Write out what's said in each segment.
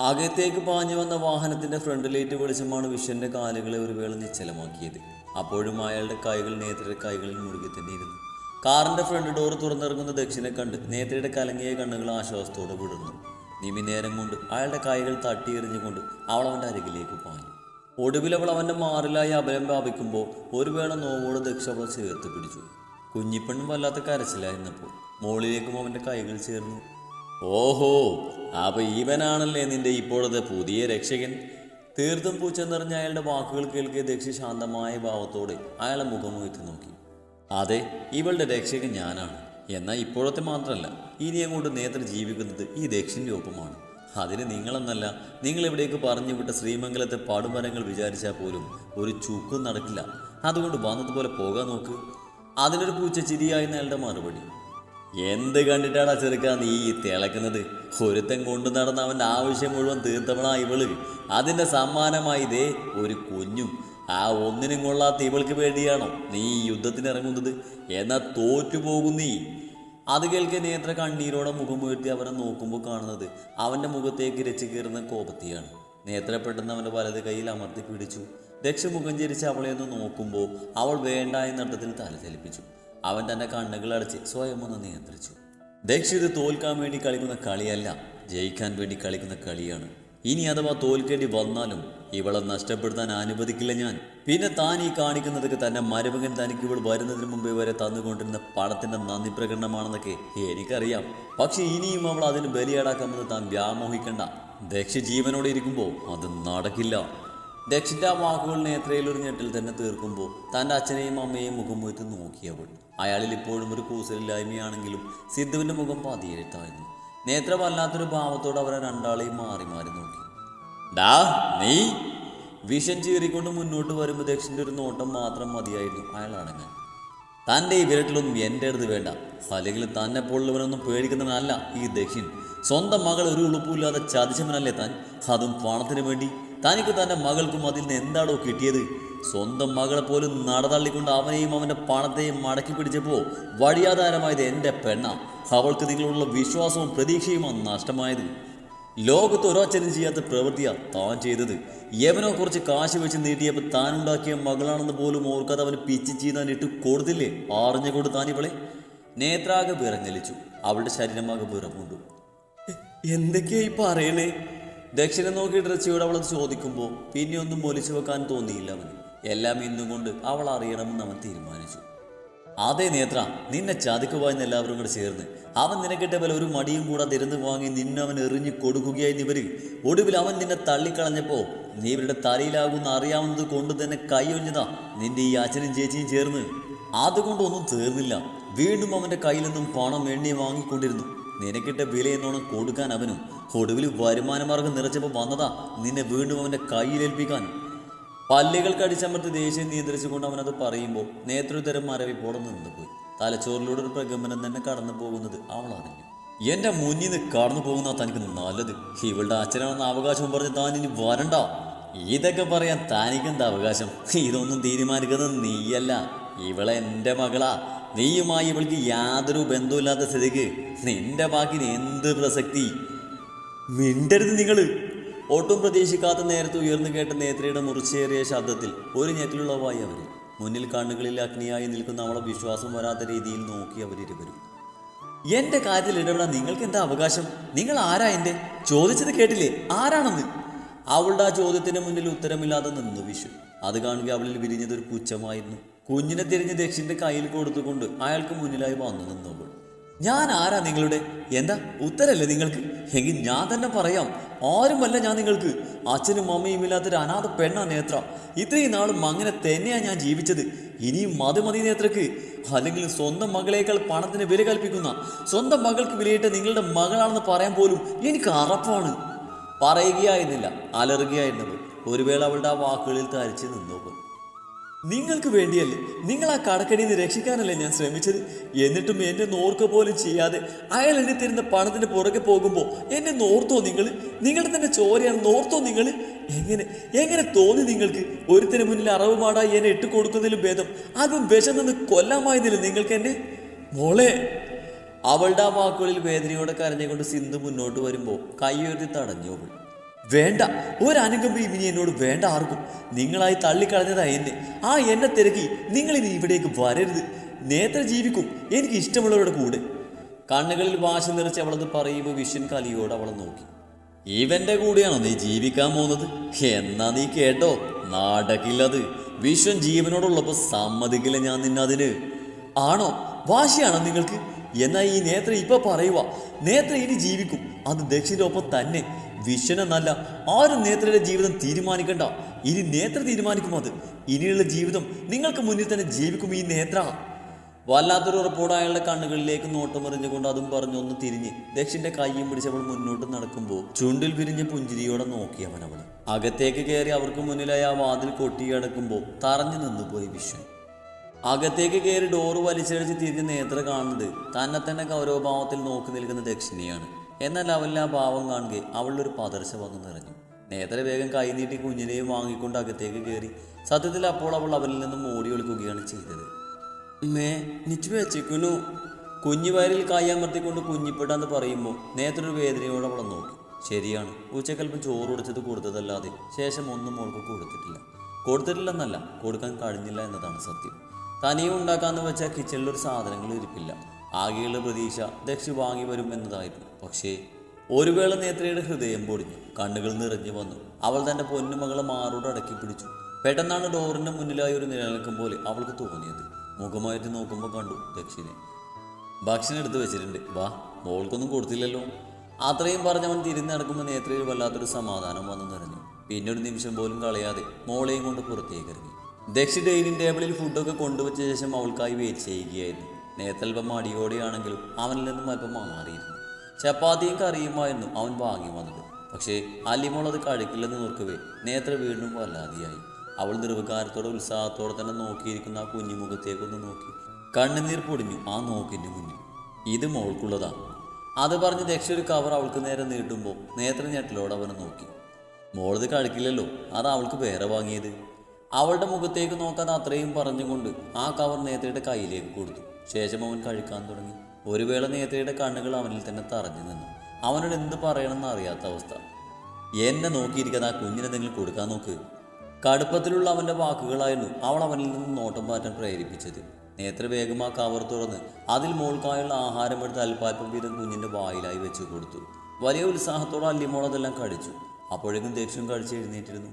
അകത്തേക്ക് പാഞ്ഞു വന്ന വാഹനത്തിന്റെ ഫ്രണ്ട് ലൈറ്റ് വെളിച്ചമാണ് വിശ്വന്റെ കാലുകളെ ഒരു വേള നിശ്ചലമാക്കിയത്. അപ്പോഴും അയാളുടെ കൈകൾ നേത്രയുടെ കൈകളിൽ മുറുകി തന്നെയിരുന്നു. കാറിന്റെ ഫ്രണ്ട് ഡോർ തുറന്നിറങ്ങുന്ന ദക്ഷിണെ കണ്ട് നേത്രയുടെ കലങ്ങിയ കണ്ണുകൾ ആശ്വാസത്തോടെ വിടുന്നു നിമി നേരം കൊണ്ട് അയാളുടെ കൈകൾ തട്ടിയെറിഞ്ഞുകൊണ്ട് അവൾ അവന്റെ അരികിലേക്ക് പാഞ്ഞു. ഒടുവിൽ അവൾ അവന്റെ മാറിലായി അഭയം പ്രാപിക്കുമ്പോൾ ഒരു വേള നോവോട് ദക്ഷ അവൾ ചേർത്ത് പിടിച്ചു. കുഞ്ഞിപ്പെണ്ണും വല്ലാത്ത കരച്ചിലായിരുന്നപ്പോൾ മോളിലേക്കും അവന്റെ കൈകൾ ചേർന്നു. ഓഹോ അപ്പൊ ഇവനാണല്ലേ നിന്റെ ഇപ്പോഴത്തെ പുതിയ രക്ഷകൻ? തീർത്തും പൂച്ച നിറഞ്ഞ അയാളുടെ വാക്കുകൾ കേൾക്കിയ ദക്ഷി ശാന്തമായ ഭാവത്തോടെ അയാളെ മുഖമുയർത്തി നോക്കി. അതെ ഇവളുടെ രക്ഷകൻ ഞാനാണ്. എന്നാൽ ഇപ്പോഴത്തെ മാത്രമല്ല ഇനി അങ്ങോട്ട് നേത്ര ജീവിക്കുന്നത് ഈ ദക്ഷിന്റെ ഒപ്പമാണ് അതിന് നിങ്ങളെന്നല്ല നിങ്ങൾ ഇവിടേക്ക് പറഞ്ഞു വിട്ട ശ്രീമംഗലത്തെ പാടുമരങ്ങൾ വിചാരിച്ചാൽ പോലും ഒരു ചുക്കും നടക്കില്ല. അതുകൊണ്ട് വന്നതുപോലെ പോകാൻ നോക്ക്. അതിനൊരു പൂച്ച ചിരിയായിരുന്ന അയാളുടെ മറുപടി. എന്ത് കണ്ടിട്ടാടാ ചെറുക്കാ നീ തിളക്കുന്നത്? ഒരുത്തൻ കൊണ്ടു നടന്ന അവന്റെ ആവശ്യം മുഴുവൻ തീർത്തവളാ ഇവൾ. അതിന്റെ സമ്മാനമായി ഇതേ ഒരു കുഞ്ഞും. ആ ഒന്നിനും കൊള്ളാത്ത ഇവൾക്ക് വേണ്ടിയാണോ നീ യുദ്ധത്തിന് ഇറങ്ങുന്നത്? എന്നാ തോറ്റുപോകും നീ. അത് കേൾക്കെ നേത്ര കണ്ണീരോടെ മുഖം ഉയർത്തി അവനെ നോക്കുമ്പോൾ കാണുന്നത് അവന്റെ മുഖത്തേക്ക് രച്ചു കയറുന്ന കോപത്തിയാണ്. നേത്ര പെട്ടെന്ന് അവന്റെ വലത് കൈയിൽ അമർത്തി പിടിച്ചു. ദക്ഷ മുഖം ചരിച്ച് അവളെ ഒന്ന് നോക്കുമ്പോൾ അവൾ വേണ്ട എന്നർത്ഥത്തിൽ തല ചലിപ്പിച്ചു അവൻ തന്റെ കണ്ണുകൾ അടച്ച് സ്വയം ഒന്ന് നിയന്ത്രിച്ചു. ദക്ഷ ഇത് തോൽക്കാൻ വേണ്ടി കളിക്കുന്ന കളിയല്ല ജയിക്കാൻ വേണ്ടി കളിക്കുന്ന കളിയാണ്. ഇനി അഥവാ തോൽക്കേണ്ടി വന്നാലും ഇവളെ നഷ്ടപ്പെടുത്താൻ അനുവദിക്കില്ല ഞാൻ. പിന്നെ താൻ ഈ കാണിക്കുന്നതൊക്കെ തന്നെ മരുമകൻ തനിക്ക് ഇവൾ വരുന്നതിന് മുമ്പേ വരെ തന്നുകൊണ്ടിരുന്ന പണത്തിന്റെ നന്ദി പ്രകടനമാണെന്നൊക്കെ എനിക്കറിയാം. പക്ഷെ ഇനിയും അവൾ അതിന് ബലിയാടാക്കാമെന്ന് താൻ വ്യാമോഹിക്കണ്ട. ദക്ഷ ജീവനോടെ ഇരിക്കുമ്പോൾ അത് നടക്കില്ല. ദക്ഷിന്റെ ആ വാക്കുകൾ എത്രയിലൊരു ഞെട്ടിൽ തന്നെ തീർക്കുമ്പോൾ തന്റെ അച്ഛനെയും അമ്മയെയും മുഖം പോയിട്ട് നോക്കിയവൾ അയാളിൽ ഇപ്പോഴും ഒരു കൂസലില്ലായ്മയാണെങ്കിലും സിദ്ധുവിന്റെ മുഖം പതിയെഴുത്തായിരുന്നു നേത്ര വല്ലാത്തൊരു ഭാവത്തോടെ അവരെ രണ്ടാളെയും മാറി മാറി നോക്കി. ഡാ നീ? വിഷം ചീറിക്കൊണ്ട് മുന്നോട്ട് വരുമ്പോൾ ദക്ഷിന്റെ ഒരു നോട്ടം മാത്രം മതിയായിരുന്നു അടങ്ങാൻ. തന്റെ ഈ വിരട്ടിലൊന്നും എന്റെ അടുത്ത് വേണ്ട. അല്ലെങ്കിൽ തന്നെ പോലുള്ളവനൊന്നും പേടിക്കുന്നവനല്ല ഈ ദക്ഷിൻ സ്വന്തം മകൾ ഒരു ഉളുപ്പുമില്ലാതെ ചതിച്ചവനല്ലേ താൻ? അതും പണത്തിന് വേണ്ടി തനിക്ക് തന്റെ മകൾക്കും അതിൽ നിന്ന് എന്താണോ കിട്ടിയത്? സ്വന്തം മകളെ പോലും നടതള്ളിക്കൊണ്ട് അവനെയും അവന്റെ പണത്തെയും മടക്കി പിടിച്ചപ്പോൾ വഴിയാധാരമായത് എന്റെ പെണ്ണ. അവൾക്ക് നിങ്ങളുള്ള വിശ്വാസവും പ്രതീക്ഷയുമാണ് നഷ്ടമായത്. ലോകത്ത് ഒരച്ഛനും ചെയ്യാത്ത പ്രവൃത്തിയാണ് താൻ ചെയ്തത്. യവനോ കുറച്ച് കാശ് വെച്ച് നീട്ടിയപ്പോൾ താനുണ്ടാക്കിയ മകളാണെന്ന് പോലും ഓർക്കാതെ അവന് പിച്ച് ചെയ്താൻ ഇട്ട് കൊടുത്തില്ലേ? അറിഞ്ഞുകൊണ്ട് താൻ ഇവളെ നേത്രാകെ വിറഞ്ഞലിച്ചു അവളുടെ ശരീരമാകെ വിറമുണ്ടു എന്തൊക്കെയായി പറയണേ? ദക്ഷിണ നോക്കി ഡ്രസ്സിയോട് അവൾ ചോദിക്കുമ്പോൾ പിന്നെ ഒന്നും പൊലിച്ചു വെക്കാൻ തോന്നിയില്ല അവന്. എല്ലാം ഇന്നുകൊണ്ട് അവൾ അറിയണമെന്ന് അവൻ തീരുമാനിച്ചു. അതേ നേത്ര നിന്നെ ചതിക്കുവായെന്ന് എല്ലാവരും കൂടെ ചേർന്ന്. അവൻ നിനക്കിട്ട പോലെ ഒരു മടിയും കൂടെ തിരുന്ന് വാങ്ങി നിന്നെ അവൻ എറിഞ്ഞു കൊടുക്കുകയായിരുന്നു ഇവർ ഒടുവിൽ അവൻ നിന്നെ തള്ളിക്കളഞ്ഞപ്പോ നീ ഇവരുടെ തലയിലാകുന്ന അറിയാവുന്നത് കൊണ്ട് തന്നെ കൈയൊഴിഞ്ഞതാ നിന്റെ ഈ അച്ഛനും ചേച്ചിയും ചേർന്ന്. അതുകൊണ്ടൊന്നും തീർന്നില്ല. വീണ്ടും അവന്റെ കയ്യിൽ നിന്നും പണം എണ്ണി വാങ്ങിക്കൊണ്ടിരുന്നു. നിനക്കിട്ട വിലയെന്നോണം കൊടുക്കാൻ അവനും ഒടുവിൽ വരുമാനമാർഗം നിറച്ചപ്പോൾ വന്നതാ നിന്നെ വീണ്ടും അവന്റെ കയ്യിലേൽപ്പിക്കാൻ പല്ലുകൾ കടിച്ചമർത്തി ദേഷ്യം നിയന്ത്രിച്ചുകൊണ്ട് അവനത് പറയുമ്പോൾ നേതൃതരം മരവിപ്പോടെ നിന്നുപോയി തലച്ചോറിലൂടെ ഒരു പ്രഗമനം തന്നെ കടന്നു പോകുന്നത് അവൾ അറിഞ്ഞു. എന്റെ മുന്നിൽ നിന്ന് കടന്നു പോകുന്ന തനിക്ക് നല്ലത്. ഇവളുടെ അച്ഛനാണെന്ന് അവകാശം പറഞ്ഞ് താൻ ഇനി വരണ്ട. ഇതൊക്കെ പറയാൻ താനിക്കെന്താ അവകാശം? ഇതൊന്നും തീരുമാനിക്കുന്നത് നീയല്ല. ഇവളെ എന്റെ മകളാ. നീയുമായി ഇവൾക്ക് യാതൊരു ബന്ധമില്ലാത്ത സ്ഥിതിക്ക്. നിന്റെ വാക്കിന് എന്ത് പ്രസക്തി? മിണ്ടരുത് നിങ്ങൾ ഒട്ടും പ്രതീക്ഷിക്കാത്ത നേരത്ത് ഉയർന്നു കേട്ട നേത്രയുടെ മുറിച്ചേറിയ ശബ്ദത്തിൽ ഒരു ഞെറ്റിലുള്ളവായി അവർ മുന്നിൽ കണ്ണുകളിൽ അഗ്നിയായി നിൽക്കുന്ന അവളെ വിശ്വാസം വരാത്ത രീതിയിൽ നോക്കി അവരിരുവരും എന്റെ കാര്യത്തിൽ ഇടപെടാൻ നിങ്ങൾക്ക് എന്താ അവകാശം? നിങ്ങൾ ആരാ എന്റെ? ചോദിച്ചത് കേട്ടില്ലേ? ആരാണെന്ന്? അവളുടെ ആ ചോദ്യത്തിന് മുന്നിൽ ഉത്തരമില്ലാതെ നിന്നു വിഷു. അത് കാണുക അവളിൽ വിരിഞ്ഞത് ഒരു പുച്ഛമായിരുന്നു. കുഞ്ഞിനെ തിരിഞ്ഞ് ദക്ഷിന്റെ കയ്യിൽ കൊടുത്തുകൊണ്ട് അയാൾക്ക് മുന്നിലായി വന്നു നിന്നവൾ. ഞാൻ ആരാ നിങ്ങളുടെ? എന്താ ഉത്തരല്ലേ നിങ്ങൾക്ക്? എങ്കിൽ ഞാൻ തന്നെ പറയാം. ആരുമല്ല ഞാൻ നിങ്ങൾക്ക്. അച്ഛനും അമ്മയും ഇല്ലാത്തൊരു അനാഥ പെണ്ണാ നേത്ര. ഇത്രയും നാളും അങ്ങനെ തന്നെയാണ് ഞാൻ ജീവിച്ചത്. ഇനിയും മതി മതി നേത്രക്ക്. അല്ലെങ്കിൽ സ്വന്തം മകളേക്കാൾ പണത്തിന് വില കൽപ്പിക്കുന്ന സ്വന്തം മകൾക്ക് വിലയിട്ട് നിങ്ങളുടെ മകളാണെന്ന് പറയാൻ പോലും എനിക്ക് അറപ്പാണ്. പറയുകയായിരുന്നില്ല അലറുകയായിരുന്നത്. ഒരു വേള അവളുടെ ആ വാക്കുകളിൽ തരിച്ച് നിന്നോക്കും. നിങ്ങൾക്ക് വേണ്ടിയല്ലേ? നിങ്ങൾ ആ കടക്കടിയിൽ നിന്ന് രക്ഷിക്കാനല്ലേ ഞാൻ ശ്രമിച്ചത്? എന്നിട്ടും എന്നെ നോർക്ക പോലും ചെയ്യാതെ അയാൾ എന്നെ തരുന്ന പുറകെ പോകുമ്പോൾ എന്നെ നോർത്തോ നിങ്ങൾ നിങ്ങളുടെ തന്നെ ചോരയാണ് നോർത്തോ നിങ്ങൾ എങ്ങനെ എങ്ങനെ തോന്നി നിങ്ങൾക്ക്? ഒരുത്തിന് മുന്നിൽ അറവ് മാടായി എന്നെ ഇട്ട് കൊടുക്കുന്നതിലും ഭേദം. അതും വിഷം നിന്ന് കൊല്ലാമായിരുന്നില്ല നിങ്ങൾക്ക് എന്നെ? മോളെ അവളുടെ ആ വാക്കുകളിൽ വേദനയോടെ കരഞ്ഞുകൊണ്ട് സിന്ധു മുന്നോട്ട് വരുമ്പോൾ കൈയുയർത്തി തടഞ്ഞു അവൾ. വേണ്ട. ഒരനുകമ്പയും ഇനി എന്നോട് വേണ്ട ആർക്കും. നിങ്ങളായി തള്ളിക്കളഞ്ഞതാ എന്നെ. ആ എന്നെ തിരക്കി നിങ്ങളിനി ഇവിടേക്ക് വരരുത്. നേത്ര ജീവിക്കും. എനിക്ക് ഇഷ്ടമുള്ളവരുടെ കൂടെ. കണ്ണുകളിൽ വാശം നിറച്ച് അവളത് പറയുമ്പോൾ വിഷൻ കലിയോട് അവളെ നോക്കി. ഇവന്റെ കൂടെയാണോ നീ ജീവിക്കാൻ പോകുന്നത്? എന്നാ നീ കേട്ടോ. നാടകില്ലത്. വിശ്വൻ ജീവനോടുള്ളപ്പോൾ സമ്മതിക്കില്ല ഞാൻ നിന്നതിന് ആണോ? വാശിയാണോ നിങ്ങൾക്ക്? എന്നാ ഈ നേത്ര ഇപ്പൊ പറയുക നേത്ര ഇനി ജീവിക്കും. അത് ദക്ഷിന്റെ ഒപ്പം തന്നെ. വിശ്വനെന്നല്ല ആരും നേത്രയുടെ ജീവിതം തീരുമാനിക്കണ്ട. ഇനി നേത്ര തീരുമാനിക്കും അത്. ഇനിയുള്ള ജീവിതം നിങ്ങൾക്ക് മുന്നിൽ തന്നെ ജീവിക്കും ഈ നേത്ര. വല്ലാത്തൊരു ഉറപ്പോടെ അയാളുടെ കണ്ണുകളിലേക്ക് നോട്ടമെറിഞ്ഞുകൊണ്ട് അതും പറഞ്ഞൊന്ന് തിരിഞ്ഞ് ദക്ഷിന്റെ കൈയും പിടിച്ച് അവൾ മുന്നോട്ട് നടക്കുമ്പോൾ ചുണ്ടിൽ വിരിഞ്ഞ പുഞ്ചിരിയോടെ നോക്കി അവൻ അവൾ അകത്തേക്ക് കയറി അവർക്ക് മുന്നിലായി ആ വാതിൽ കൊട്ടിയടക്കുമ്പോൾ തറഞ്ഞു നിന്നുപോയി വിഷ്ണു അകത്തേക്ക് കയറി ഡോറ് വലിച്ചടിച്ച് തിരിഞ്ഞ് നേത്ര കാണുന്നത് തന്നെ തന്നെ ഗൗരവഭാവത്തിൽ നോക്കി നിൽക്കുന്ന ദക്ഷിണയാണ് എന്നാൽ അവളിൽ ആ ഭാവം കാണുകയെ അവളിലൊരു പതർച്ച വന്നു നിറഞ്ഞു. നേത്ര വേഗം കൈനീട്ടി കുഞ്ഞിനെയും വാങ്ങിക്കൊണ്ട് അകത്തേക്ക് കയറി. സത്യത്തിൽ അപ്പോൾ അവൾ അവരിൽ നിന്നും മോടി ഒളിക്കുകയാണ് ചെയ്തത്. മേ നിച്ചു വെച്ചേക്കുന്നു. കുഞ്ഞു വയറിൽ കായമർത്തിക്കൊണ്ട് കുഞ്ഞിപ്പെടാന്ന് പറയുമ്പോൾ നേത്രൊരു വേദനയോടെ അവളെ നോക്കി. ശരിയാണ് ഉച്ചക്കൽപ്പം ചോറ് കൊടുത്തത് കൊടുത്തതല്ലാതെ ശേഷം ഒന്നും മോൾക്ക് കൊടുത്തിട്ടില്ല. കൊടുത്തിട്ടില്ലെന്നല്ല കൊടുക്കാൻ കഴിഞ്ഞില്ല എന്നതാണ് സത്യം. തനിയെ ഉണ്ടാക്കാന്ന് വെച്ചാൽ കിച്ചണിൽ ഒരു സാധനങ്ങൾ ഇരിപ്പില്ല. ആകെയുള്ള പ്രതീക്ഷ ദക്ഷി വാങ്ങി വരും എന്നതായിരുന്നു. പക്ഷേ ഒരു വേള നേത്രയുടെ ഹൃദയം പൊടിഞ്ഞു. കണ്ണുകൾ നിറഞ്ഞു വന്നു. അവൾ തന്റെ പൊന്നുമകളെ മാറോട് അടക്കി പിടിച്ചു. പെട്ടെന്നാണ് ഡോറിന്റെ മുന്നിലായി ഒരു നിലനിൽക്കും പോലെ അവൾക്ക് തോന്നിയത്. മുഖമായിട്ട് നോക്കുമ്പോൾ കണ്ടു ദക്ഷിനെ. ഭക്ഷണം എടുത്ത് വെച്ചിട്ടുണ്ട്. വാ മോൾക്കൊന്നും കൊടുത്തില്ലല്ലോ. അത്രയും പറഞ്ഞവൻ തിരിഞ്ഞു നടക്കുമ്പോൾ നേത്രയിൽ വല്ലാത്തൊരു സമാധാനം വന്നു നിറഞ്ഞു. പിന്നെ ഒരു നിമിഷം പോലും കളയാതെ മോളെയും കൊണ്ട് പുറത്തേക്ക് ഇറങ്ങി. ദക്ഷി ഡൈനിങ് ടേബിളിൽ ഫുഡൊക്കെ കൊണ്ടുവച്ച ശേഷം അവൾക്കായി വെയിറ്റ് ചെയ്യുകയായിരുന്നു. നേത്രൽപ്പം അടിയോടെയാണെങ്കിലും അവനിൽ നിന്നും അല്പം മാറിയിരുന്നു. ചപ്പാത്തിയും കറിയുമായിരുന്നു അവൻ വാങ്ങി വന്നത്. പക്ഷേ അല്ലിമോൾ അത് കഴിക്കില്ലെന്ന് നോക്കവേ നേത്ര വീണ്ടും വല്ലാതെയായി. അവൾ നിർവികാരത്തോടെ ഉത്സാഹത്തോടെ തന്നെ നോക്കിയിരിക്കുന്ന ആ കുഞ്ഞുമുഖത്തേക്കൊന്ന് നോക്കി. കണ്ണുനീർ പൊടിഞ്ഞു ആ നോക്കിന്റെ മുന്നിൽ. ഇത് മോൾക്കുള്ളതാ. അത് പറഞ്ഞ് ദക്ഷ ഒരു കവർ അവൾക്ക് നേരെ നീട്ടുമ്പോൾ നേത്ര ഞെട്ടലോടെ അവനെ നോക്കി. മോളിത് കഴിക്കില്ലല്ലോ. അത് അവൾക്ക് വേറെ വാങ്ങിയത്. അവളുടെ മുഖത്തേക്ക് നോക്കാതെ അത്രയും പറഞ്ഞുകൊണ്ട് ആ കവർ നേത്രയുടെ കയ്യിലേക്ക് കൊടുത്തു. ശേഷം അവൻ കഴിക്കാൻ തുടങ്ങി. ഒരു വേള നേത്രയുടെ കണ്ണുകൾ അവനിൽ തന്നെ തറഞ്ഞു നിന്നു. അവനോട് എന്ത് പറയണമെന്ന് അറിയാത്ത അവസ്ഥ. എന്നെ നോക്കിയിരിക്കുന്ന ആ കുഞ്ഞിനെന്തെങ്കിലും കൊടുക്കാൻ നോക്ക്. കടുപ്പത്തിലുള്ള അവന്റെ വാക്കുകളായിരുന്നു അവൾ അവനിൽ നിന്ന് നോട്ടം മാറ്റാൻ പ്രേരിപ്പിച്ചത്. നേത്ര വേഗം ആ കവർ തുറന്ന് അതിൽ മോൾക്കായുള്ള ആഹാരം എടുത്ത് അല്പാൽപ്പം വീതം കുഞ്ഞിന്റെ വായിലായി വെച്ച് കൊടുത്തു. വലിയ ഉത്സാഹത്തോടെ അല്ലിമോൾ അതെല്ലാം കഴിച്ചു. അപ്പോഴേക്കും ദേഷ്യം കഴിച്ച് എഴുന്നേറ്റിരുന്നു.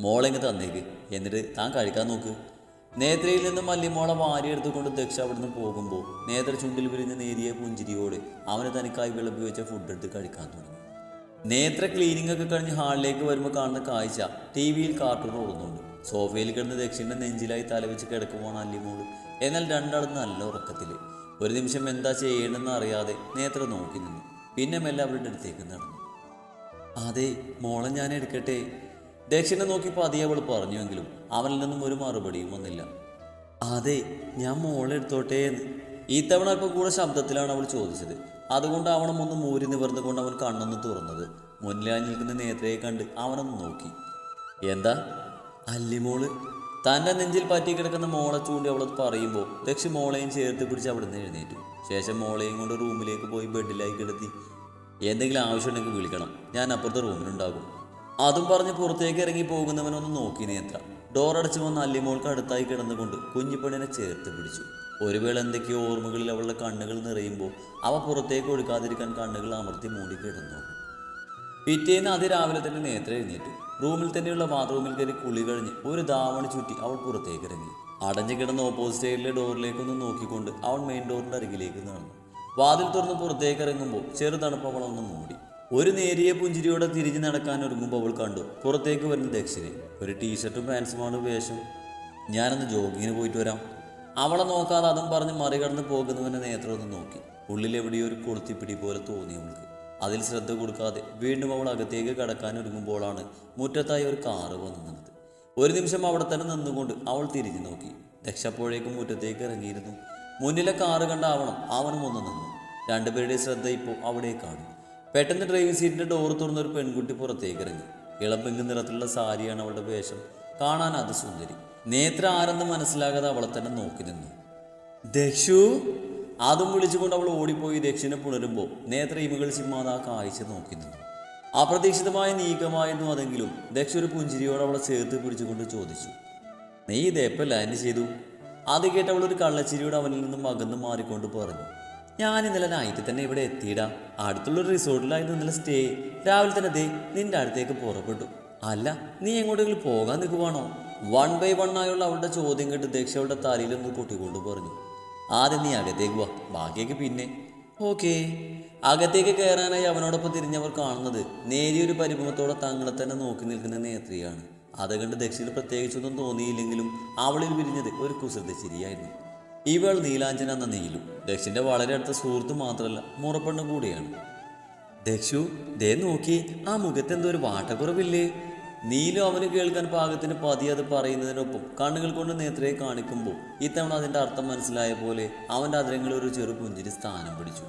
മോളെങ്ങ് തന്നേക്ക്. എന്നിട്ട് താൻ കഴിക്കാൻ നോക്ക്. നേത്രയിൽ നിന്ന് മല്ലിമോളെ വാരിയെടുത്തുകൊണ്ട് ദക്ഷ അവിടുന്ന് പോകുമ്പോൾ നേത്ര ചുണ്ടിൽ വിരിഞ്ഞ നേരിയ പുഞ്ചിരിയോട് അവന് തനിക്കായി വിളമ്പി വെച്ച ഫുഡ് എടുത്ത് കഴിക്കാൻ തുടങ്ങി. നേത്ര ക്ലീനിങ് ഒക്കെ കഴിഞ്ഞ് ഹാളിലേക്ക് വരുമ്പോൾ കാണുന്ന കാഴ്ച ടി വിയിൽ കാർട്ടൂൺ ഓടുന്നുണ്ട്. സോഫയിൽ കിടന്ന് ദക്ഷിണ നെഞ്ചിലായി തലവെച്ച് കിടക്കുമ്പോൾ അല്ലിമോൾ എന്നാൽ രണ്ടാളും നല്ല ഉറക്കത്തിൽ. ഒരു നിമിഷം എന്താ ചെയ്യണമെന്ന് അറിയാതെ നേത്ര നോക്കി നിന്നു. പിന്നെ മെല്ലെ അവരുടെ അടുത്തേക്ക് നടന്നു. അതെ മോളെ ഞാൻ എടുക്കട്ടെ? ദക്ഷിണ നോക്കി പതിയെ അവൾ പറഞ്ഞുവെങ്കിലും അവനിൽ നിന്നും ഒരു മറുപടിയും വന്നില്ല. അതെ ഞാൻ മോളെ എടുത്തോട്ടെ എന്ന്. ഇത്തവണ അല്പം കൂടെ ശബ്ദത്തിലാണ് അവൾ ചോദിച്ചത്. അതുകൊണ്ട് അവണം ഒന്ന് മൂരി നിവർന്നുകൊണ്ട് അവൻ കണ്ണൊന്ന് തുറന്നത്. മുന്നിലായി നിൽക്കുന്ന നേത്രയെ കണ്ട് അവനൊന്ന് നോക്കി. എന്താ? അല്ലിമോൾ തന്റെ നെഞ്ചിൽ പറ്റി കിടക്കുന്ന മോളെ ചൂണ്ടി അവൾ പറയുമ്പോൾ ദക്ഷി മോളെയും ചേർത്ത് പിടിച്ച് അവിടെ നിന്ന് എഴുന്നേറ്റു. ശേഷം മോളെയും കൊണ്ട് റൂമിലേക്ക് പോയി ബെഡിലായി കിടത്തി. എന്തെങ്കിലും ആവശ്യമുണ്ടെങ്കിൽ വിളിക്കണം. ഞാൻ അപ്പുറത്തെ റൂമിലുണ്ടാകും. അതും പറഞ്ഞ് പുറത്തേക്ക് ഇറങ്ങി പോകുന്നവനൊന്ന് നോക്കി നേത്ര. ഡോർ അടച്ചു വന്ന അല്ലിമോൾക്ക് അടുത്തായി കിടന്നുകൊണ്ട് കുഞ്ഞിപ്പെണ്ണിനെ ചേർത്ത് പിടിച്ചു. ഒരു വേള എന്തൊക്കെയോ ഓർമ്മകളിൽ അവളുടെ കണ്ണുകൾ നിറയുമ്പോൾ അവ പുറത്തേക്ക് ഒഴുക്കാതിരിക്കാൻ കണ്ണുകൾ അമർത്തി മൂടി കിടന്നു. പിറ്റേന്ന് അതിരാവിലെ തന്നെ നേത്ര എഴുന്നേറ്റു. റൂമിൽ തന്നെയുള്ള ബാത്റൂമിൽ കയറി കുളി കഴിഞ്ഞ് ഒരു ധാവണി ചുറ്റി അവൾ പുറത്തേക്ക് ഇറങ്ങി. അടഞ്ഞു കിടന്ന ഓപ്പോസിറ്റ് സൈഡിലെ ഡോറിലേക്കൊന്ന് നോക്കിക്കൊണ്ട് അവൾ മെയിൻ ഡോറിന്റെ അരികിലേക്ക് നടന്നു. വാതിൽ തുറന്ന് പുറത്തേക്ക് ഇറങ്ങുമ്പോൾ ചെറുതണുപ്പ് അവളൊന്ന് മൂടി. ഒരു നേരിയ പുഞ്ചിരിയോടെ തിരിഞ്ഞു നടക്കാൻ ഒരുങ്ങുമ്പോൾ അവൾ കണ്ടു. പുറത്തേക്ക് വരുന്ന ദക്ഷിണി ഒരു ടീഷർട്ടും പാൻസുമാണ് വേഷം. ഞാനൊന്ന് ജോഗിങ്ങിന് പോയിട്ട് വരാം. അവളെ നോക്കാതെ അതും പറഞ്ഞ് മറികടന്ന് പോകുന്നവനെ നേത്രം ഒന്ന് നോക്കി. ഉള്ളിൽ എവിടെയോ ഒരു കൊളുത്തിപ്പിടി പോലെ തോന്നി അവൾക്ക്. അതിൽ ശ്രദ്ധ കൊടുക്കാതെ വീണ്ടും അവൾ അകത്തേക്ക് കടക്കാൻ ഒരുങ്ങുമ്പോഴാണ് മുറ്റത്തായി ഒരു കാറ് വന്നു നിന്നത്. ഒരു നിമിഷം അവിടെ തന്നെ നിന്നുകൊണ്ട് അവൾ തിരിഞ്ഞു നോക്കി. രക്ഷപ്പോഴേക്കും മുറ്റത്തേക്ക് ഇറങ്ങിയിരുന്നു. മുന്നിലെ കാറ് കണ്ട ആവണം അവനും ഒന്ന് നിന്നു. രണ്ടുപേരുടെ ശ്രദ്ധ ഇപ്പോൾ അവിടേക്കാണ് പെട്ടെന്ന് ഡ്രൈവിംഗ് സീറ്റിന്റെ ഡോർ തുറന്ന ഒരു പെൺകുട്ടി പുറത്തേക്ക് ഇറങ്ങി. ഇളം നിറത്തിലുള്ള സാരിയാണ് അവളുടെ വേഷം. കാണാൻ അത് സുന്ദരി. നേത്ര ആരെന്ന് മനസ്സിലാകാതെ അവളെ തന്നെ നോക്കി നിന്നു. ദക്ഷു അതും വിളിച്ചുകൊണ്ട് അവൾ ഓടിപ്പോയി ദക്ഷിനെ പുണരുമ്പോൾ നേത്ര ഇമകൾ ചിമ്മാതെ ആ കാഴ്ച നോക്കി നിന്നു. അപ്രതീക്ഷിതമായ നീക്കമായിരുന്നു അതെങ്കിലും ദക്ഷ ഒരു പുഞ്ചിരിയോട് അവളെ ചേർത്ത് പിടിച്ചുകൊണ്ട് ചോദിച്ചു. നീ ഇതേപ്പല്ല എന്നെ ചെയ്തു? അത് കേട്ട് അവൾ ഒരു കള്ളച്ചിരിയോട് അവനിൽ നിന്നും അകന്ന് മാറിക്കൊണ്ട് പറഞ്ഞു. ഞാൻ ഇന്നലെ നൈറ്റ് തന്നെ ഇവിടെ എത്തിയിടാം. അടുത്തുള്ളൊരു റിസോർട്ടിലായിരുന്നു ഇന്നലെ സ്റ്റേ രാവിലെ തന്നെ ദേ നിന്റെ അടുത്തേക്ക് പുറപ്പെട്ടു. അല്ല നീ എങ്ങോട്ടെങ്കിലും പോകാൻ നിൽക്കുവാണോ? വൺ ബൈ വൺ ആയുള്ള അവളുടെ ചോദ്യം കേട്ട് ദക്ഷ അവളുടെ തലയിലൊന്ന് കൂട്ടിക്കൊണ്ടു പറഞ്ഞു. ആദ്യം നീ അകത്തേക്ക് വാ ബാക്കിയൊക്കെ പിന്നെ. ഓക്കേ അകത്തേക്ക് കയറാനായി അവനോടൊപ്പം തിരിഞ്ഞവർ കാണുന്നത് നേരിയൊരു പരിഭവത്തോടെ തങ്ങളെ തന്നെ നോക്കി നിൽക്കുന്ന നേത്രിയാണ്. അത് കണ്ട് ദക്ഷിണ പ്രത്യേകിച്ചൊന്നും തോന്നിയില്ലെങ്കിലും അവളിൽ വിരിഞ്ഞത് ഒരു കുസൃത ചിരിയായിരുന്നു. ഇവൾ നീലാഞ്ചന എന്ന നീലു ദക്ഷിന്റെ വളരെ അടുത്ത സുഹൃത്ത് മാത്രമല്ല മുറപ്പെണ്ണ കൂടിയാണ്. ദക്ഷു ദേ നോക്കി ആ മുഖത്ത് എന്തോ ഒരു വാട്ടക്കുറവില്ലേ? നീലു അവന് കേൾക്കാൻ പാകത്തിന് പതി അത് പറയുന്നതിനൊപ്പം കണ്ണുകൾ കൊണ്ട് നേത്രയെ കാണിക്കുമ്പോൾ ഇത്തവണ അതിന്റെ അർത്ഥം മനസ്സിലായ പോലെ അവന്റെ അതിരങ്ങളിൽ ഒരു ചെറു പുഞ്ചിരി സ്ഥാനം പിടിച്ചു.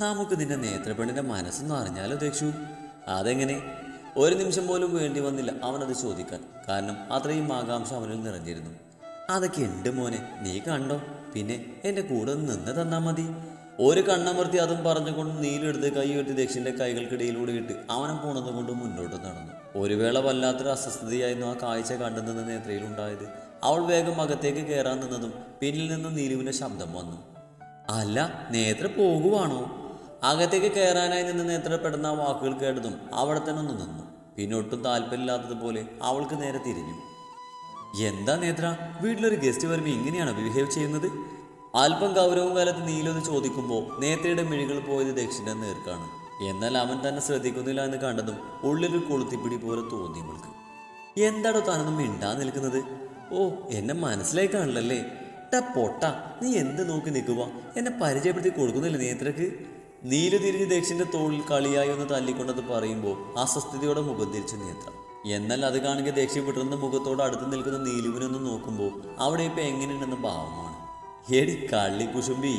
നമുക്ക് നിന്റെ നേത്രപ്പെണ്ണിന്റെ മനസ്സൊന്നും അറിഞ്ഞാലോ ദക്ഷു? അതെങ്ങനെ? ഒരു നിമിഷം പോലും വേണ്ടി വന്നില്ല അവനത് ചോദിക്കാൻ. കാരണം അത്രയും ആകാംക്ഷ അവനിൽ നിറഞ്ഞിരുന്നു. അതൊക്കെ ഉണ്ട് മോനെ. നീ കണ്ടോ? പിന്നെ എന്റെ കൂടെ നിന്ന് തന്നാ മതി. ഒരു കണ്ണമർത്തി അതും പറഞ്ഞുകൊണ്ട് നീലെടുത്ത് കൈ ഉയർത്തി ദക്ഷിന്റെ കൈകൾക്കിടയിലൂടെ ഇട്ട് അവനെ പോണതുകൊണ്ട് മുന്നോട്ട് നടന്നു. ഒരു വേള വല്ലാത്തൊരു അസ്വസ്ഥതയായിരുന്നു ആ കാഴ്ച കണ്ടു നിന്ന നേത്രയിലുണ്ടായത് അവൾ വേഗം അകത്തേക്ക് കയറാൻ നിന്നതും പിന്നിൽ നിന്ന് നീലുവിന്റെ ശബ്ദം വന്നു. അല്ല നേത്ര പോകുവാണോ? അകത്തേക്ക് കയറാനായി നിന്ന് നേത്ര പെടുന്ന ആ വാക്കുകൾ കേട്ടതും അവിടെ തന്നെ ഒന്ന് നിന്നു. പിന്നൊട്ടും താല്പര്യമില്ലാത്തതുപോലെ അവൾക്ക് നേരെ തിരിഞ്ഞു. എന്താ നേത്ര? വീട്ടിലൊരു ഗസ്റ്റ് വരുമ്പോൾ ഇങ്ങനെയാണ് ബിഹേവ് ചെയ്യുന്നത്? അല്പം ഗൗരവം കാലത്ത് നീലൊന്ന് ചോദിക്കുമ്പോൾ നേത്രയുടെ മിഴികൾ പോയത് ദക്ഷിണ നേർക്കാണ്. എന്നാൽ അവൻ തന്നെ ശ്രദ്ധിക്കുന്നില്ല എന്ന് കണ്ടതും ഉള്ളിലൊരു കൊളുത്തിപ്പിടി പോലെ തോന്നി ഇവൾക്ക്. എന്താടോ താനൊന്നും മിണ്ടാ നിൽക്കുന്നത്? ഓ എന്നെ മനസ്സിലായി കാണില്ലല്ലേ ടാ പൊട്ട നീ എന്ത് നോക്കി നിൽക്കുക എന്നെ പരിചയപ്പെടുത്തി കൊടുക്കുന്നില്ല നേത്രക്ക്? നീൽ തിരിഞ്ഞ് ദക്ഷിന്റെ തോളിൽ കളിയായി ഒന്ന് തല്ലിക്കൊണ്ടത് പറയുമ്പോൾ അസ്വസ്ഥതയോടെ മുഖം തിരിച്ചു നേത്ര. എന്നാൽ അത് കാണുക ദേഷ്യപ്പെട്ടിരുന്ന മുഖത്തോട് അടുത്ത് നിൽക്കുന്ന നീലുവിനൊന്ന് നോക്കുമ്പോൾ അവിടെ ഇപ്പം എങ്ങനെയുണ്ടെന്ന ഭാവമാണ്. എടി കള്ളി കുശുമ്പി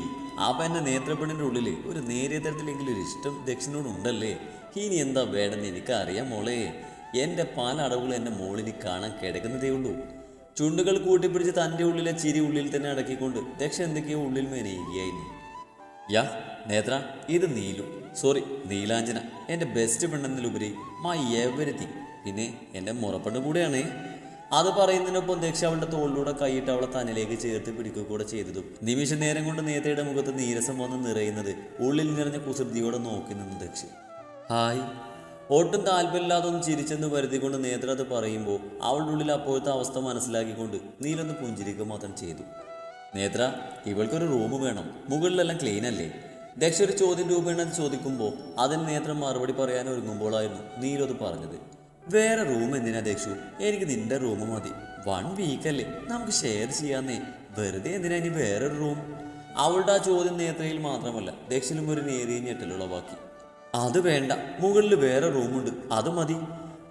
അപ്പം എന്നെ നേത്രപ്പണിന്റെ ഉള്ളിൽ ഒരു നേരിയ തരത്തിലെങ്കിലും ഒരു ഇഷ്ടം ദക്ഷിണോടുണ്ടല്ലേ ഇനി എന്താ വേണമെന്ന് എനിക്കറിയാം മോളെ. എന്റെ പല അടവുകൾ എന്റെ മോളിന് കാണാൻ കിടക്കുന്നതേ ഉള്ളൂ. ചുണ്ടുകൾ കൂട്ടിപ്പിടിച്ച് തന്റെ ഉള്ളിലെ ചിരി ഉള്ളിൽ തന്നെ അടക്കിക്കൊണ്ട് ദക്ഷ എന്തൊക്കെയോ ഉള്ളിൽ മേനയുകയായിരുന്നു യാ നേത്ര ഇത് നീലു. സോറി നീലാഞ്ജന. എന്റെ ബെസ്റ്റ് ഫ്രണ്ട് എന്നതിലുപരി മൈ എവരിത്തിങ് പിന്നെ എന്റെ മുറപ്പെട്ട് കൂടെയാണ്. അത് പറയുന്നതിനൊപ്പം ദക്ഷ അവളുടെ തോളിലൂടെ കൈയിട്ട് അവളെ തന്നിലേക്ക് ചേർത്ത് പിടിക്കുക കൂടെ ചെയ്തതും. നിമിഷ നേരം കൊണ്ട് നേത്രയുടെ മുഖത്ത് നീരസം വന്ന് നിറയുന്നത് ഉള്ളിൽ നിറഞ്ഞ കുസൃതിയോടെ നോക്കി നിന്നു ദക്ഷ. ഹായ്. ഒട്ടും താല്പര്യമില്ലാതെ ഒന്ന് ചിരിച്ചെന്ന് വരുത്തിക്കൊണ്ട് നേത്ര അത് പറയുമ്പോൾ അവളുടെ ഉള്ളിൽ അപ്പോഴത്തെ അവസ്ഥ മനസ്സിലാക്കിക്കൊണ്ട് നീലൊന്ന് പുഞ്ചിരിക്കുക മാത്രം ചെയ്തു. നേത്ര ഇവൾക്കൊരു റൂം വേണം. മുകളിലെല്ലാം ക്ലീൻ അല്ലേ? ദക്ഷ ഒരു ചോദ്യം രൂപേണ അത് ചോദിക്കുമ്പോൾ അതിന് നേത്രം മറുപടി പറയാൻ ഒരുങ്ങുമ്പോഴായിരുന്നു നീലത് പറഞ്ഞത്. വേറെ റൂം എന്തിനാ ദക്ഷു എനിക്ക് നിന്റെ റൂം മതി. വൺ വീക്കല്ലേ നമുക്ക് ഷെയർ ചെയ്യാന്നേ. വെറുതെ എന്തിനാ ഇനി വേറൊരു റൂം അവളുടെ ആ ചോദ്യം നേത്രയിൽ മാത്രമല്ല ദക്ഷിലും ഒരു നേരിയ ഞെട്ടലുളവാക്കി അത് വേണ്ട. മുകളിൽ വേറെ റൂമുണ്ട് അത് മതി.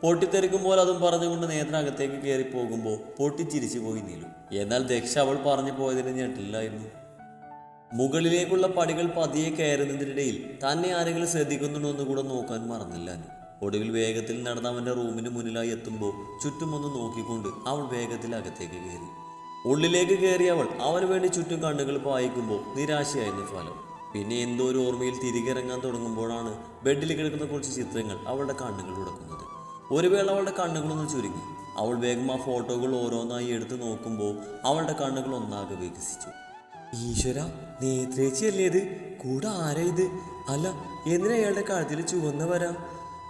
പൊട്ടിത്തെറിക്കുമ്പോൾ അതും പറഞ്ഞുകൊണ്ട് നേത്ര അകത്തേക്ക് കയറി പോകുമ്പോൾ പൊട്ടിച്ചിരിച്ചു പോയി നീലു. എന്നാൽ ദക്ഷ അവൾ പറഞ്ഞു പോയതിന് ഞെട്ടില്ലായിരുന്നു. മുകളിലേക്കുള്ള പടികൾ പതിയെ കയറുന്നതിനിടയിൽ തന്നെ ആരെങ്കിലും ശ്രദ്ധിക്കുന്നുണ്ടോ എന്ന് കൂടെ നോക്കാൻ മറന്നില്ല. ഒടുവിൽ വേഗത്തിൽ നടന്ന് അവന്റെ റൂമിന് മുന്നിലായി എത്തുമ്പോൾ ചുറ്റുമൊന്ന് നോക്കിക്കൊണ്ട് അവൾ വേഗത്തിൽ അകത്തേക്ക് കയറി. ഉള്ളിലേക്ക് കയറിയ അവൾ അവന് വേണ്ടി ചുറ്റും കണ്ണുകൾ പായിക്കുമ്പോൾ നിരാശയായിരുന്നു ഫലം. പിന്നെ എന്തോ ഒരു ഓർമ്മയിൽ തിരികെ ഇറങ്ങാൻ തുടങ്ങുമ്പോഴാണ് ബെഡിൽ കിടക്കുന്ന കുറച്ച് ചിത്രങ്ങൾ അവളുടെ കണ്ണുകൾ ഉടക്കുന്നത്. ഒരു വേള അവളുടെ കണ്ണുകളൊന്ന് ചുരുങ്ങി. അവൾ വേഗം ആ ഫോട്ടോകൾ ഓരോന്നായി എടുത്തു നോക്കുമ്പോൾ അവളുടെ കണ്ണുകൾ ഒന്നാകെ വികസിച്ചു. ഈശ്വര നേത്രേച്ചിയല്ലേ ഇത്? കൂടെ ആരാ ഇത്? അല്ല എന്തിനാ അയാളുടെ കഴുത്തിൽ ചുവന്ന വരാ?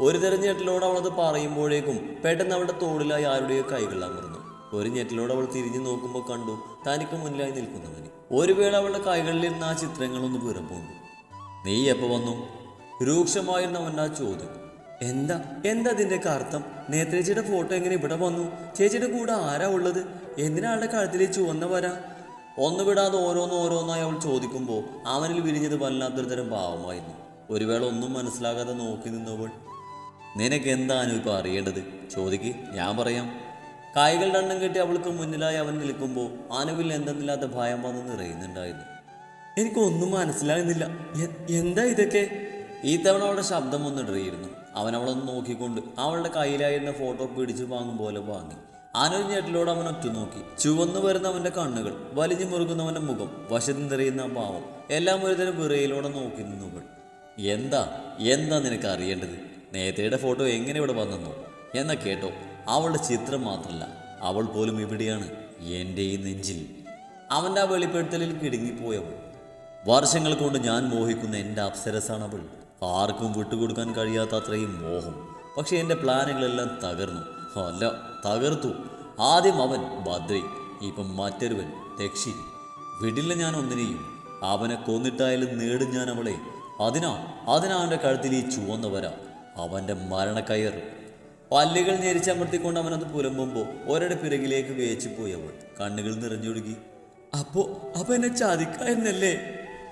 ഒരു തരം ഞെട്ടിലോട് അവളത് പറയുമ്പോഴേക്കും പെട്ടെന്ന് അവളുടെ തോളിലായി ആരുടെയോ കൈകൾ അമർന്നു. ഒരു ഞെട്ടിലോട് അവൾ തിരിഞ്ഞു നോക്കുമ്പോൾ കണ്ടു തനിക്ക് മുന്നിലായി നിൽക്കുന്നവന്. ഒരു വേള അവളുടെ കൈകളിലിരുന്ന ആ ചിത്രങ്ങളൊന്ന് പിറപ്പുണ്ട് നീ എപ്പോൾ വന്നു? രൂക്ഷമായിരുന്ന ആ ചോദ്യം. എന്താ? എന്താ അതിന്റെ അർത്ഥം നേത്രേച്ചിയുടെ ഫോട്ടോ എങ്ങനെ ഇവിടെ വന്നു? ചേച്ചിയുടെ കൂടെ ആരാ ഉള്ളത്? എന്തിനാ അവളുടെ കഴുത്തിലേക്ക് ചുവന്ന വരാ? ഒന്ന് വിടാതെ ഓരോന്ന് ഓരോന്നായി അവൾ ചോദിക്കുമ്പോൾ അവനിൽ വിരിഞ്ഞത് വല്ലാത്തൊരു തരം ഭാവമായിരുന്നു. ഒരു വേള ഒന്നും മനസ്സിലാകാതെ നോക്കി നിന്നവൾ നിനക്ക് എന്താണ് ഇപ്പോൾ അറിയേണ്ടത്? ചോദിക്ക്. ഞാൻ പറയാം. കൈകൾ എണ്ണം കെട്ടി അവൾക്ക് മുന്നിലായി അവൻ നിൽക്കുമ്പോൾ ആനവിൽ എന്തെന്നില്ലാത്ത ഭയം വന്ന് നിറയുന്നുണ്ടായിരുന്നു. എനിക്കൊന്നും മനസ്സിലാകുന്നില്ല. എന്താ ഇതൊക്കെ? ഈ തവണ അവളുടെ ശബ്ദം ഒന്ന് ഇടറിയിരുന്നു. അവൻ അവളൊന്ന് നോക്കിക്കൊണ്ട് അവളുടെ കയ്യിലായിരുന്ന ഫോട്ടോ പിടിച്ചു വാങ്ങും പോലെ വാങ്ങി. ആനൊരു ഞെട്ടിലോട് അവൻ ഒറ്റ നോക്കി. ചുവന്നു വരുന്ന അവന്റെ കണ്ണുകൾ വലിഞ്ഞു മുറുകുന്നവന്റെ മുഖം വശത്ത് നിറയുന്ന ഭാവം എല്ലാം ഒരുതരം വിറയിലൂടെ നോക്കി നിന്നുകൾ എന്താ? എന്താ നിനക്ക് അറിയേണ്ടത്? നേതയുടെ ഫോട്ടോ എങ്ങനെ ഇവിടെ വന്നെന്നോ? എന്നാ കേട്ടോ അവളുടെ ചിത്രം മാത്രമല്ല അവൾ പോലും ഇവിടെയാണ് എന്റെ ഈ നെഞ്ചിൽ. അവന്റെ ആ വെളിപ്പെടുത്തലിൽ കിടുങ്ങിപ്പോയവൾ. വർഷങ്ങൾ കൊണ്ട് ഞാൻ മോഹിക്കുന്ന എന്റെ അപ്സരസാണ് അവൾ ആർക്കും വിട്ടുകൊടുക്കാൻ കഴിയാത്ത അത്രയും മോഹം. പക്ഷേ എന്റെ പ്ലാനുകളെല്ലാം തകർന്നു. അല്ല തകർത്തു. ആദ്യം അവൻ ഭദ്രി ഇപ്പം മറ്റൊരുവൻ ദക്ഷി വിടില്ല ഞാൻ ഒന്നിനെയും. അവനെ കൊന്നിട്ടായാലും നേടും ഞാൻ അവളെ. അതിനാ അതിനാ അവന്റെ കഴുത്തിൽ ഈ ചുവന്ന വര. അവന്റെ മരണക്കയർ. പല്ലുകൾ ഞെരിച്ചമർത്തിക്കൊണ്ട് അവനത് പുലമ്പുമ്പോൾ ഒരടെ പിറകിലേക്ക് വേച്ചു പോയി അവൾ കണ്ണുകൾ നിറഞ്ഞൊഴുകി അപ്പോ അപ്പൊ എന്നെ ചതിക്കായിരുന്നല്ലേ?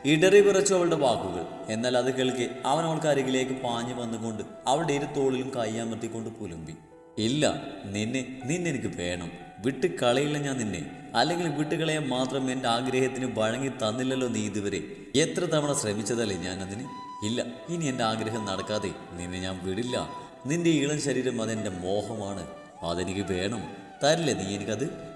ഇടറി വിറച്ചു അവളുടെ വാക്കുകൾ. എന്നാൽ അത് കേൾക്കെ അവൻ അവൾക്ക് അരികിലേക്ക് പാഞ്ഞു വന്നുകൊണ്ട് അവളുടെ ഇരു തോളിലും കയ്യാമർത്തിക്കൊണ്ട് പുലമ്പി ഇല്ല നിന്നെ നിന്നെനിക്ക് വേണം. വിട്ട് കളയില്ല ഞാൻ നിന്നെ. അല്ലെങ്കിൽ വിട്ടുകളയാൻ മാത്രം എന്റെ ആഗ്രഹത്തിന് വഴങ്ങി തന്നില്ലല്ലോ നീ ഇതുവരെ. എത്ര തവണ ശ്രമിച്ചതല്ലേ ഞാൻ അതിന് ഇല്ല ഇനി എന്റെ ആഗ്രഹം നടക്കാതെ നിന്നെ ഞാൻ വിടില്ല. നിന്റെ ഇളം ശരീരം അതെന്റെ മോഹമാണ്. അതെനിക്ക് വേണം. തരില്ലേ നീ എനിക്കത്?